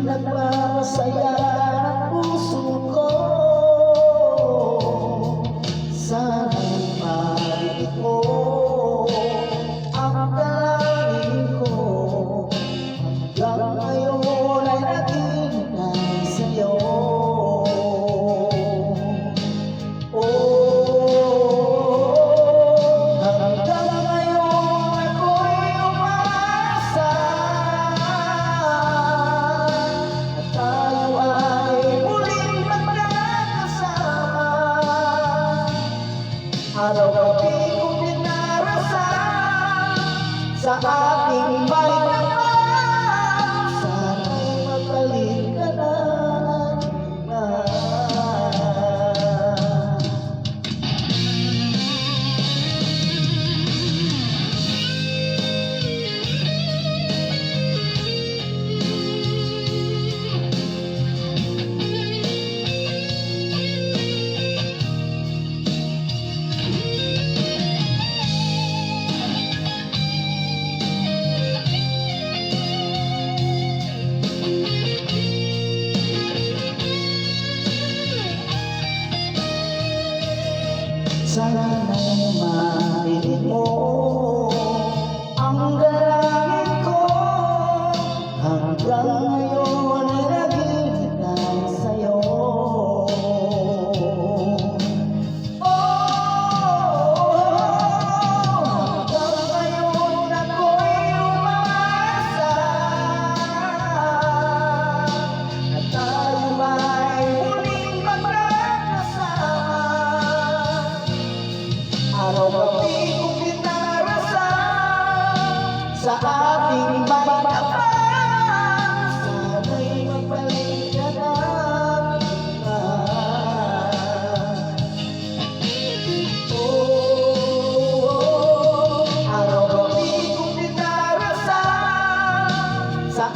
nagpapasaya. Sa ating Araw-gabi kong dinarasan sa ating magkapan Sana'y magbalik ka na oh, oh, oh. Araw-gabi kong dinarasan sa